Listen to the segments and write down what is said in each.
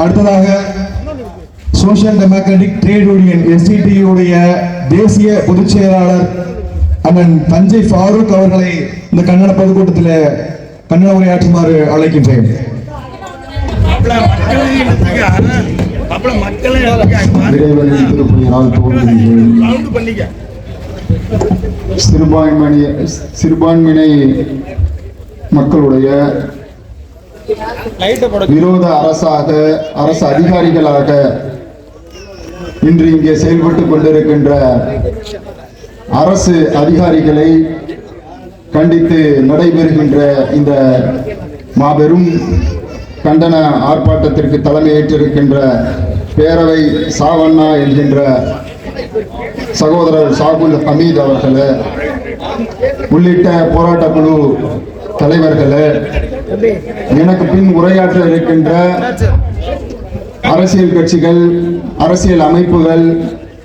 அடுத்ததாக social democratic trade union SDT உடைய தேசிய பொதுச் செயலாளர் அண்ணன் தஞ்சை ஃபாரூக் அவர்களை இந்த கன்னட பொதுக்கூட்டத்தில் கன்னட உரையாற்றுமாறு அழைக்கின்றேன். சிறுபான்மை சிறுபான்மையினை மக்களுடைய விரோத அரசாக அரசு அதிகாரிகளாக இன்று இங்கே செயல்பட்டுக் கொண்டிருக்கின்ற அரசு அதிகாரிகளை கண்டித்து நடைபெறுகின்ற இந்த மாபெரும் கண்டன ஆர்ப்பாட்டத்திற்கு தலைமையேற்றிருக்கின்ற பேரவை சாவண்ணா என்கின்ற சகோதரர் சாகுல் ஹமீத் அவர்களை உள்ளிட்ட போராட்ட குழு தலைவர்களே எனக்கு பின் உரையாற்ற இருக்கின்ற அரசியல் கட்சிகள் அரசியல் அமைப்புகள்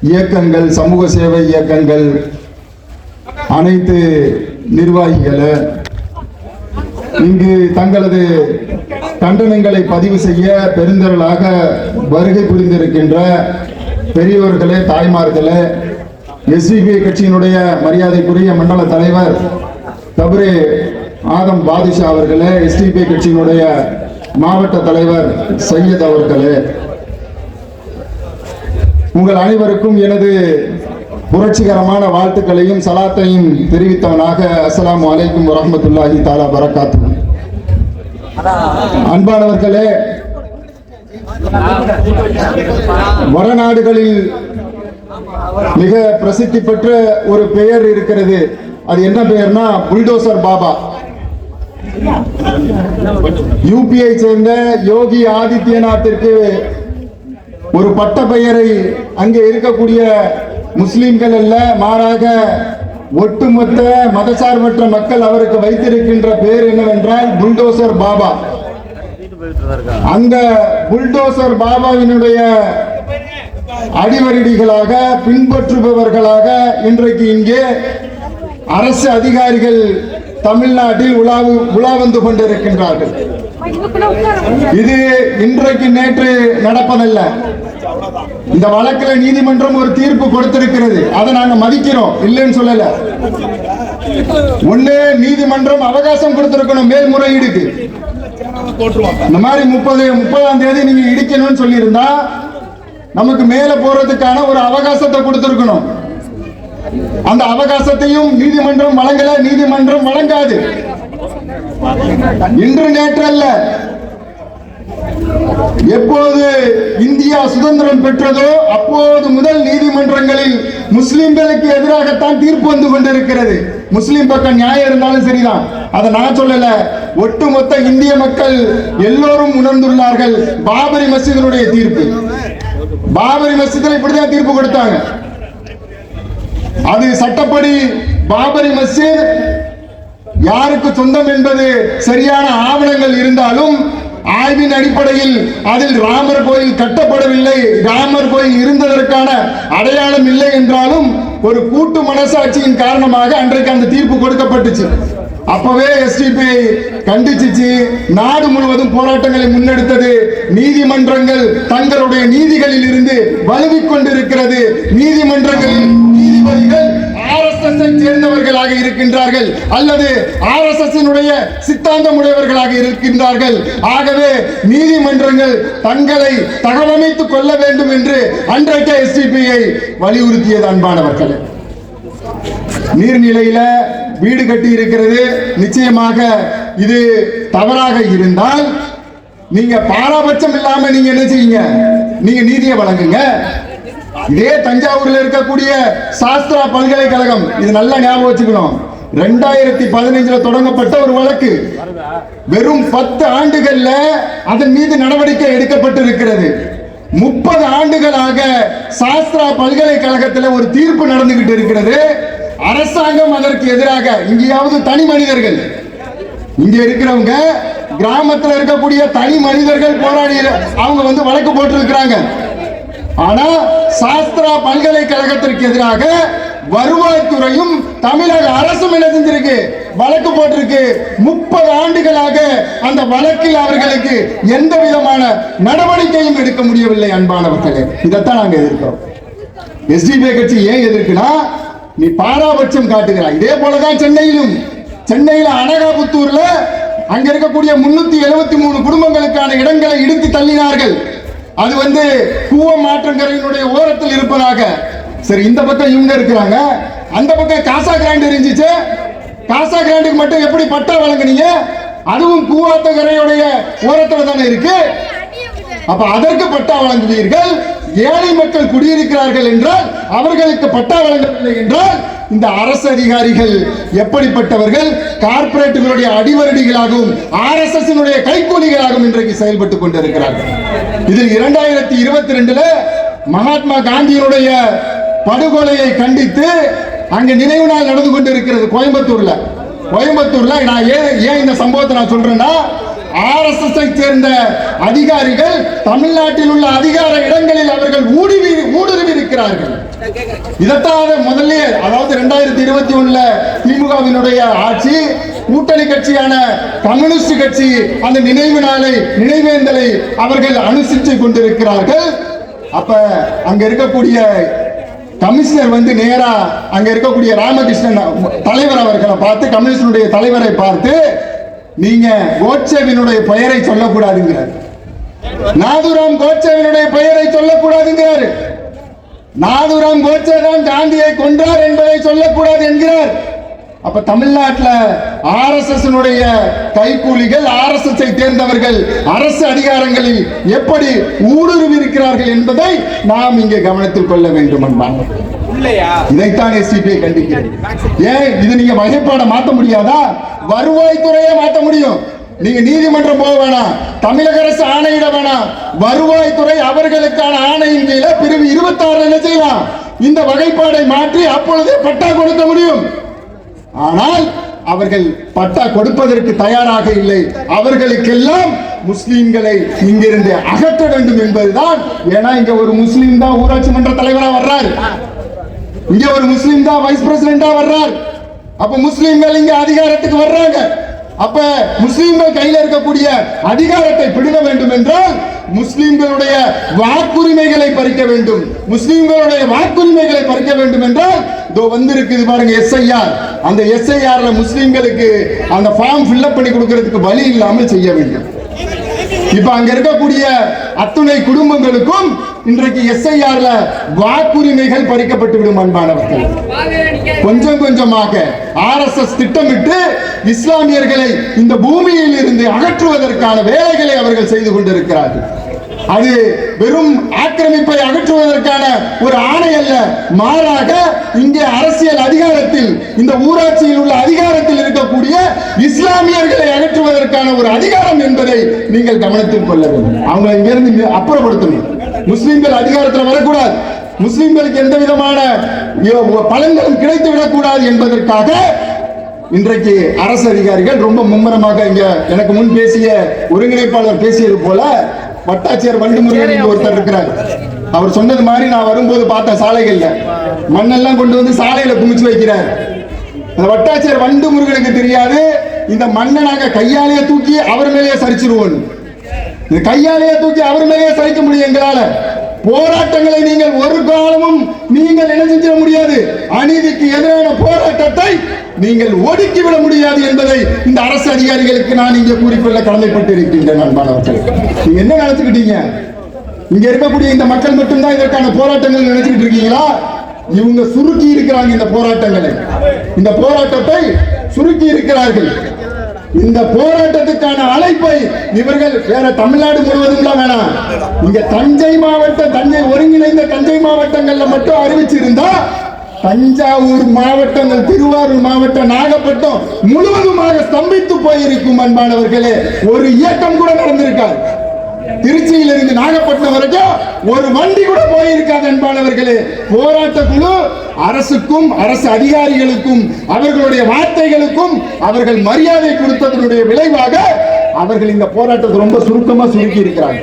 இயக்கங்கள் சமூக சேவை இயக்கங்கள் அனைத்து நிர்வாகிகளே இங்கு தங்களது கண்டனங்களை பதிவு செய்ய பெருந்திரளாக வருகை புரிந்திருக்கின்ற பெரியவர்களே தாய்மார்களே எஸ்டிபி கட்சியினுடைய மரியாதைக்குரிய மண்டல தலைவர் தபுரே ஆதம் பாதிஷா அவர்களே எஸ்டிபி கட்சியினுடைய மாவட்ட தலைவர் சையத் அவர்களே. உங்கள் அனைவருக்கும் எனது புரட்சிகரமான வாழ்த்துக்களையும் சலாத்தையும் தெரிவித்தவனாக அஸ்லாம் அலைக்கும் வரஹ்மத்துல்லாஹி தாலா பரகாத்து அன்பானவர்களே வடநாடுகளில் மிக பிரசித்தி பெற்ற ஒரு பெயர் இருக்கிறது. அது என்ன பெயர்னா புல்டோசர் பாபா. யூபியை சேர்ந்த யோகி ஆதித்யநாத்திற்கு ஒரு பட்ட பெயரை அங்கே இருக்கக்கூடிய முஸ்லிம்கள் அல்ல மாறாக ஒட்டுமொத்த மதசார்பற்ற மக்கள் அவருக்கு வைத்திருக்கின்ற பெயர் என்னவென்றால் புல்டோசர் பாபா. அந்த புல்டோசர் பாபாவினுடைய அடிவரடிகளாக பின்பற்றுபவர்களாக இன்றைக்கு இங்கே அரசு அதிகாரிகள் தமிழ்நாட்டில் உலாவு உலா வந்து கொண்டிருக்கின்றார்கள். இது இன்றைக்கு நேற்று நடப்பதல்ல. இந்த வழக்கில் நீதிமன்றம் ஒரு தீர்ப்பு கொடுத்திருக்கிறது. அதை நாங்க மதிக்கிறோம். இல்லைன்னு சொல்லல. ஒண்ணு நீதிமன்றம் அவகாசம் கொடுத்திருக்கணும் மேல்முறையீடுக்கு இந்த மாதிரி முப்பது முப்பதாம் தேதி நீங்க இடிக்கணும்னு சொல்லியிருந்தா நமக்கு மேல போறதுக்கான ஒரு அவகாசத்தை கொடுத்திருக்கணும். அந்த அவகாசத்தையும் நீதிமன்றம் வழங்கல நீதிமன்றம் வழங்காது. இன்று நேற்று அல்ல எப்போது இந்தியா சுதந்திரம் பெற்றதோ அப்போது முதல் நீதிமன்றங்களில் முஸ்லிம்களுக்கு எதிராகத்தான் தீர்ப்பு வந்து கொண்டிருக்கிறது. முஸ்லிம் பக்கம் நியாயம் இருந்தாலும் சரிதான். அதை நான் சொல்லல. ஒட்டுமொத்த இந்திய மக்கள் எல்லோரும் உணர்ந்துள்ளார்கள் பாபரி மசிதனுடைய தீர்ப்பு. பாபரி மசீதில் இப்படிதான் தீர்ப்பு கொடுத்தாங்க. அது சட்டப்படி பாபரி மஸ்ஜித் யாருக்கு சொந்தம் என்பது சரியான ஆவணங்கள் இருந்தாலும் ஆய்வின் அடிப்படையில் அதில் ராமர் கோயில் கட்டப்படவில்லை ராமர் கோயில் இருந்ததற்கான அடையாளம் இல்லை என்றாலும் ஒரு கூட்டு மனசாட்சியின் காரணமாக அன்றைக்கு அந்த தீர்ப்பு கொடுக்கப்பட்டுச்சு. அப்பவே எஸ்டிபி கண்டிச்சிச்சு. நாடு முழுவதும் போராட்டங்களை முன்னெடுத்தது நீதிமன்றங்கள் தங்களுடைய நீதிகளில் இருந்து வலுவிக் கொண்டிருக்கிறது நீதிமன்றங்களில் நீதிபதிகள் சேர்ந்தவர்களாக இருக்கின்றார்கள். அல்லது ஆர்எஸ்எஸ் சித்தாந்தம் உடையவர்களாக இருக்கின்றார்கள். ஆகவே நீதிமன்றங்கள் தங்களை தகவமைத்துக் கொள்ள வேண்டும் என்று அன்றைக்கு எஸ்டிபியை வலியுறுத்தியது அன்பானவர்களே. நீர்நிலையில வீடு கட்டி இருக்கிறது நிச்சயமாக இது தவறாக இருந்தால் நீங்க பாராபட்சம் இல்லாம நீங்க என்ன செய்யுங்க நீங்க நீதியை வழங்குங்க. இதே தஞ்சாவூர்ல இருக்கக்கூடிய சாஸ்திரா பல்கலைக்கழகம் இது நல்லா ஞாபகம் வச்சுக்கணும். ரெண்டாயிரத்தி பதினைஞ்சுல தொடங்கப்பட்ட ஒரு வழக்கு. வெறும் பத்து ஆண்டுகள்ல அதன் மீது நடவடிக்கை எடுக்கப்பட்டு இருக்கிறது முப்பது ஆண்டுகளாக சாஸ்திரா பல்கலைக்கழகத்தில் ஒரு தீர்ப்பு நடந்துகிட்டு இருக்கிறது. அரசாங்கம் அதற்கு எதிராக இங்கேயாவது தனி மனிதர்கள் இங்க இருக்கிறவங்க கிராமத்துல இருக்கக்கூடிய தனி மனிதர்கள் போராடி அவங்க வந்து வழக்கு போட்டிருக்கிறாங்க. ஆனா சாஸ்திரா பல்கலைக்கழகத்திற்கு எதிராக வருவாய்த்துறையும் தமிழக அரசும் என்ன செஞ்சிருக்கு? வழக்கு போட்டிருக்கு. முப்பது ஆண்டுகளாக அந்த வழக்கில் அவர்களுக்கு எந்த விதமான நடவடிக்கையும் எடுக்க முடியவில்லை அன்பானவர்களே. இதைத்தான் நாங்க எதிர்க்கிறோம். எஸ்டிபி கட்சி ஏன் எதிர்க்குன்னா நீ பாராபட்சம் காட்டுகிறாய். இதே போலதான் சென்னையிலும். சென்னையில அனகாபுத்தூர்ல அங்க இருக்கக்கூடிய முன்னூத்தி எழுபத்தி மூணு குடும்பங்களுக்கான இடங்களை இடித்து தள்ளினார்கள். அது வந்து கூவ மாற்றங்கரையினுடைய ஓரத்தில் இருப்பதாக. சரி இந்த பக்கம் இவங்க இருக்கிறாங்க. அந்த பக்கம் காசா கிராண்ட் இருந்துச்சு. காசா கிராண்டுக்கு மட்டும் எப்படி பட்டா வழங்குனீங்க? அதுவும் கூவாத்தங்கரையுடைய ஓரத்துல தானே இருக்கு. அப்ப அதற்கு பட்டா வழங்குவீர்கள். ஏழை மக்கள் குடியிருக்கிறார்கள் என்றால் அவர்களுக்கு பட்டா வழங்கவில்லை என்றால் இந்த அரசு அதிகாரிகள் எப்படிப்பட்டவர்கள்? கார்ப்பரேட்டுகளுடைய அடிவரடிகளாகவும் எஸ் கைக்கூலிகளாகவும் இன்றைக்கு செயல்பட்டுக் கொண்டிருக்கிறார்கள். இதில் இரண்டாயிரத்தி இருபத்தி ரெண்டுல மகாத்மா காந்தியினுடைய படுகொலையை கண்டித்து அங்கு நினைவு நாள் நடந்து கொண்டிருக்கிறது கோயம்புத்தூர்ல. கோயம்புத்தூர்ல நான் ஏன் ஏன் இந்த சம்பவத்தை நான் சொல்றேன்னா ஆர்எஸ்எஸ்ஐ சேர்ந்த அதிகாரிகள் தமிழ்நாட்டில் உள்ள அதிகார இடங்களில் அவர்கள் ஊடுருவி ஊடுருவி இருக்கிறார்கள் இதத்தான் முதல்ல அதாவது ரெண்டாயிரத்தி இருபத்தி ஒண்ணுல திமுகவினுடைய ஆட்சி கூட்டணி கட்சியான கம்யூனிஸ்ட் கட்சி அந்த நினைவு நாளை நினைவேந்தலை அவர்கள் அனுசரித்து கொண்டிருக்கிறார்கள். அப்ப அங்க இருக்கக்கூடிய கமிஷனர் வந்து நேரா அங்க இருக்கக்கூடிய ராமகிருஷ்ணன் தலைவர் அவர்களை பார்த்து கம்யூனிஸ்டனுடைய தலைவரை பார்த்து நீங்க கோட்சேவினுடைய பெயரை சொல்லக்கூடாதுங்கிறார். நாதுராம் கோட்சேவினுடைய பெயரை சொல்லக்கூடாதுங்கிறார். நாதுராம் கோட்சே தான் காந்தியை கொன்றார் என்பதை சொல்லக்கூடாது என்கிறார். அப்ப தமிழ்நாட்டுல ஆர்எஸ்எஸ் கைக்கூலிகள் ஆர்எஸ்எஸ் தேர்ந்தவர்கள் அரசு அதிகாரங்களில் எப்படி ஊடுருவி இருக்கிறார்கள் என்பதை நாம் இங்கே கவனத்தில் கொள்ள வேண்டும் என்பான் இதைத்தான் எஸ்டிபிஐ கண்டிக்கிறது. ஏன்? இது நீங்க வகைப்பாட மாத்த முடியாதா? வருவாய்த்துறையே மாத்த முடியும். நீங்க நீதிமன்றம் போக வேணாம். தமிழக அரசு ஆணையிட வேணாம். வருவாய்த்துறை அவர்களுக்கான ஆணையின் கீழே பிரிவு இருபத்தி என்ன செய்யலாம்? இந்த வகைப்பாடை மாற்றி அப்பொழுதே பட்டா கொடுக்க முடியும். ஆனால் அவர்கள் பட்டா கொடுப்பதற்கு தயாராக இல்லை. அவர்களுக்கெல்லாம் முஸ்லீம்களை இங்கிருந்து அகற்ற வேண்டும் என்பதுதான். ஏன்னா இங்க ஒரு முஸ்லீம் தான் ஊராட்சி மன்ற தலைவரா வர்றாரு. இங்க ஒரு முஸ்லீம் தான் வைஸ் பிரசிடண்டா வர்றார். அப்ப முஸ்லீம்கள் இங்க அதிகாரத்துக்கு வர்றாங்க. அப்ப முஸ்லீம்கள் கையில இருக்கக்கூடிய அதிகாரத்தை பிடுங்க வேண்டும் என்றால் முஸ்லிம்களுடைய வாக்குரிமைகளை பறிக்க வேண்டும். முஸ்லிம்களுடைய வாக்குரிமைகளை பறிக்க வேண்டும் என்றால் இதோ வந்திருக்குது பாருங்க எஸ்ஐஆர் அந்த எஸ்ஐஆர்ல முஸ்லிம்களுக்கு அந்த ஃபார்ம் ஃபில்அப் பண்ணி கொடுக்கறதுக்கு வழி இல்லாமல் செய்ய வேண்டும். இப்ப அங்க இருக்கக்கூடிய அத்துணை குடும்பங்களுக்கும் இன்றைக்கு எஸ்ஐஆர்ல வாக்குரிமைகள் பறிக்கப்பட்டு விடும் அன்பானவர்கள். கொஞ்சம் கொஞ்சமாக ஆர்எஸ்எஸ் திட்டமிட்டு இஸ்லாமியர்களை இந்த பூமியில் இருந்து அகற்றுவதற்கான வேலைகளை அவர்கள் செய்து கொண்டிருக்கிறார்கள். அது வெறும் ஆக்கிரமிப்பை அகற்றுவதற்கான ஒரு ஆணை அல்ல மாறாக இங்கே அரசியல் அதிகாரத்தில் இந்த ஊராட்சியில் உள்ள அதிகாரத்தில் இருக்கக்கூடிய இஸ்லாமியர்களை அகற்றுவதற்கான ஒரு அதிகாரம் என்பதை நீங்கள் கவனத்தில் கொள்ள வேண்டும். அவங்க இங்கிருந்து அப்புறப்படுத்தணும். முஸ்லிம்கள் அதிகாரத்தில் வரக்கூடாது. முஸ்லிம்களுக்கு எந்த விதமான பலன்களும் கிடைத்து விடக்கூடாது என்பதற்காக இன்றைக்கு அரசு அதிகாரிகள் ரொம்ப மும்முரமாக இங்க எனக்கு முன் பேசிய ஒருங்கிணைப்பாளர் பேசியது போல வட்டாட்சியர் வண்டுமுருகன் இங்க ஒருத்தர் இருக்கிறார். அவர் சொன்னது மாதிரி நான் வரும்போது பார்த்த சாலைகள்ல மண்ணெல்லாம் கொண்டு வந்து சாலையில குமிச்சு வைக்கிறார். அந்த வட்டாட்சியர் வண்டு முருகனுக்கு தெரியாது இந்த மண்ணை நாங்க கையாலேயே தூக்கி அவர் மேலேயே சரிச்சிருவோம் இது கையாலேயே தூக்கி அவர் மேலேயே சரிக்க முடியும் எங்களால. போராட்டங்களை நீங்கள் ஒரு காலமும் நீங்கள் என்ன செஞ்சிட முடியாது. அநீதிக்கு எதிரான போராட்டத்தை நீங்கள் ஒடுக்கிவிட முடியாது என்பதை இந்த அரசு அதிகாரிகளுக்கு நான் இங்கே கூறிக்கொள்ள கடமைப்பட்டு இருக்கின்றேன் அன்பானவர்கள். நீங்க என்ன நினைச்சுக்கிட்டீங்க? இங்க இருக்கக்கூடிய இந்த மக்கள் மட்டும்தான் இதற்கான போராட்டங்கள் நினைச்சுக்கிட்டு இருக்கீங்களா? இவங்க சுருக்கி இருக்கிறாங்க இந்த போராட்டங்களை. இந்த போராட்டத்தை சுருக்கி இருக்கிறார்கள். இந்த போராட்டத்துக்கான அழைப்பை இவர்கள் வேற தமிழ்நாடு முழுவதும் தான் வேணாம். இங்க தஞ்சை மாவட்டம் தஞ்சை ஒருங்கிணைந்த தஞ்சை மாவட்டங்கள்ல மட்டும் அறிவிச்சிருந்தா தஞ்சாவூர் மாவட்டங்கள் திருவாரூர் மாவட்டம் நாகப்பட்டினம் முழுவதுமாக ஸ்தம்பித்து போயிருக்கும் அன்பானவர்களே. ஒரு இயக்கம் கூட நடந்திருக்காது. திருச்சியில இருந்து நாகப்பட்டினம் வரைக்கும் ஒரு வண்டி கூட போயிருக்காது அன்பானவர்களே போராட்ட குழு அரசுக்கும் அரசு அதிகாரிகளுக்கும் அவர்களுடைய வார்த்தைகளுக்கும் அவர்கள் மரியாதை கொடுத்ததனுடைய விளைவாக அவர்கள் இந்த போராட்டத்தை ரொம்ப சுருக்கமா சுருக்கி இருக்கிறாங்க.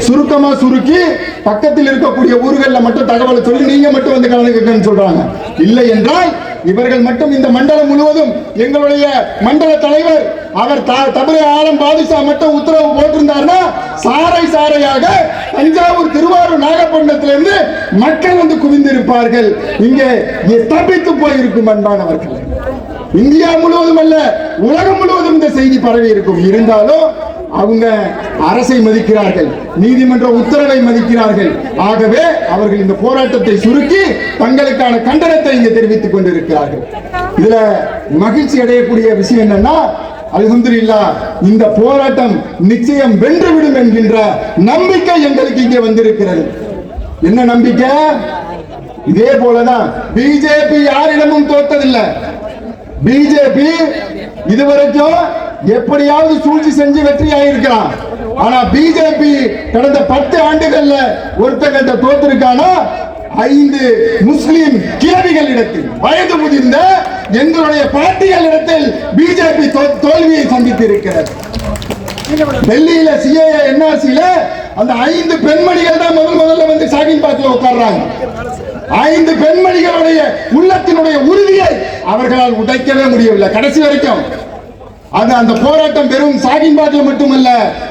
சுருக்கமா சுருக்கி பக்கத்தில் இருக்கக்கூடிய ஊர்களில் மட்டும் தகவலை சொல்லி நீங்க மட்டும் வந்து கலந்துக்கன்னு சொல்றாங்க. இல்லை என்றால் இவர்கள் மட்டும் இந்த மண்டலம் முழுவதும் எங்களுடைய மண்டல தலைவர். அவர் த- தமிழக ஆலம் பாதுஷா மட்டும் உத்தரவு போட்டிருந்தார்னா சாறை சாறையாக தஞ்சாவூர் திருவாரூர் நாகப்பட்டினத்திலிருந்து மக்கள் வந்து குவிந்திருப்பார்கள். இங்கே தப்பித்து போயிருக்கும் அன்பானவர்கள். இந்தியா முழுவதும் அல்ல உலகம் முழுவதும் இந்த செய்தி பரவி இருக்கும் இருந்தாலும் அவங்க அரசை மதிக்கிறார்கள் நீதிமன்ற உத்தரவை மதிக்கிறார்கள். ஆகவே அவர்கள் இந்த போராட்டத்தை சுருக்கி தங்களுக்கான கண்டனத்தை இங்கே தெரிவித்துக் கொண்டிருக்கிறார்கள். இதுல மகிழ்ச்சி அடையக்கூடிய விஷயம் என்னன்னா அல்ஹம்துலில்லா இந்த போராட்டம் நிச்சயம் வென்றுவிடும் என்கின்ற நம்பிக்கை எங்களுக்கு இங்கே வந்திருக்கிறது. என்ன நம்பிக்கை? இதே போலதான் பிஜேபி யாரிடமும் தோத்ததில்லை. பிஜேபி இதுவரைக்கும் எப்படியாவது சூழ்ச்சி செஞ்சு வெற்றி ஆயிருக்கலாம் ஆனா பிஜேபி கடந்த பத்து ஆண்டுகள்ல ஒருத்தங்கிட்ட தோத்திருக்கானா? ஐந்து முஸ்லிம் கிழவிகளிடத்தில். வயது முதிர்ந்த எங்களுடைய பாட்டிகளிடத்தில் பிஜேபி தோல்வியை சந்தித்து இருக்கிறது டெல்லியில சிஏ என்ஆர்சியில அந்த ஐந்து பெண்மணிகள் தான் முதல் முதல்ல வந்து ஷாகின் பாக்ல உட்கார்றாங்க. ஐந்து பெண்மணிகளுடைய உள்ளத்தினுடைய உறுதியை அவர்களால் உடைக்கவே முடியவில்லை. கடைசி வரைக்கும். அது அந்த போராட்டம் வெறும் சாகின்பாட்டில் மட்டுமல்ல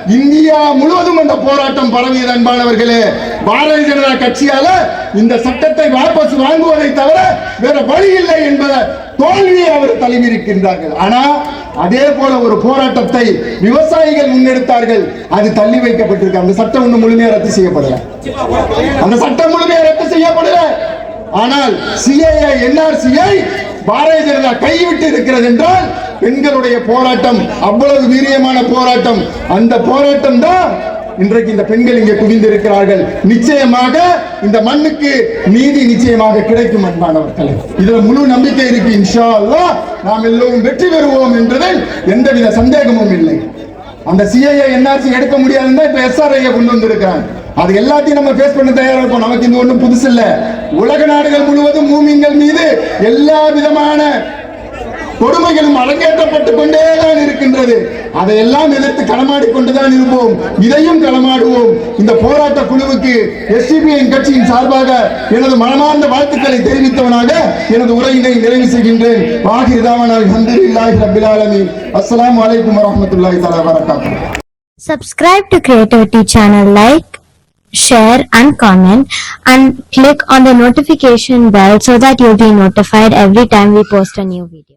இந்தியா முழுவதும் அந்த போராட்டம் பரவியது அன்பானவர்களே. பாரதிய ஜனதா கட்சியால இந்த சட்டத்தை வாபஸ் வாங்குவதை தவிர வேற வழி இல்லை என்பதை தோல்வியை அவர் தழுவிருக்கின்றார்கள் ஆனா அதே போல ஒரு போராட்டத்தை விவசாயிகள் முன்னெடுத்தார்கள். அது தள்ளி வைக்கப்பட்டிருக்கு. அந்த சட்டம் ஒண்ணு முழுமையா ரத்து செய்யப்படல. அந்த சட்டம் முழுமையா ரத்து செய்யப்படல. ஆனால் சிஏஏ என்ஆர்சியை பாரதிய ஜனதா கைவிட்டு இருக்கிறது என்றால் பெண்களுடைய போராட்டம் அவ்வளவு வீரியமான போராட்டம். அந்த போராட்டம் தான் இன்றைக்கு இந்த பெண்கள் இங்கே குவிந்திருக்கிறார்கள். நிச்சயமாக இந்த மண்ணுக்கு நீதி நிச்சயமாக கிடைக்கும் அன்பானவர்களே இதுல முழு நம்பிக்கை இருக்கு இன்ஷா அல்லாஹ் நாம் எல்லோரும் வெற்றி பெறுவோம் என்றதில் எந்தவித சந்தேகமும் இல்லை. அந்த சிஐஏ என்ஆர்சி எடுக்க முடியாதுன்னு இப்ப எஸ்ஆர்ஐ கொண்டு வந்திருக்கிறாங்க. அது எல்லாத்தையும் நம்ம ஃபேஸ் பண்ண தயாரா இருக்கோம். நமக்கு இது ஒண்ணும் புதுசு இல்ல. உலக நாடுகள் முழுவதும் மூமிங்கள் மீது எல்லா விதமான கொடுமைகளும் அரங்கேற்றப்பட்டுக் கொண்டே தான் இருக்கின்றது. அதையெல்லாம் எதிர்த்து களமாடி கொண்டுதான் இருப்போம். இதையும் களமாடுவோம். இந்த போராட்ட குழுவுக்கு எஸ்டிபிஐ கட்சியின் சார்பாக எனது மனமார்ந்த வாழ்த்துக்களை தெரிவித்தவனாக எனது உரையினை நிறைவு செய்கின்றேன். வாகிர் தாவனால் அல்ஹம்துலில்லாஹி ரப்பில் ஆலமீன். அஸ்ஸலாமு அலைக்கும் வரஹ்மத்துல்லாஹி தஆலா வரகாத்துஹு Subscribe to Creativity channel, like, share and comment and click on the notification bell so that you'll be notified every time we post a new video.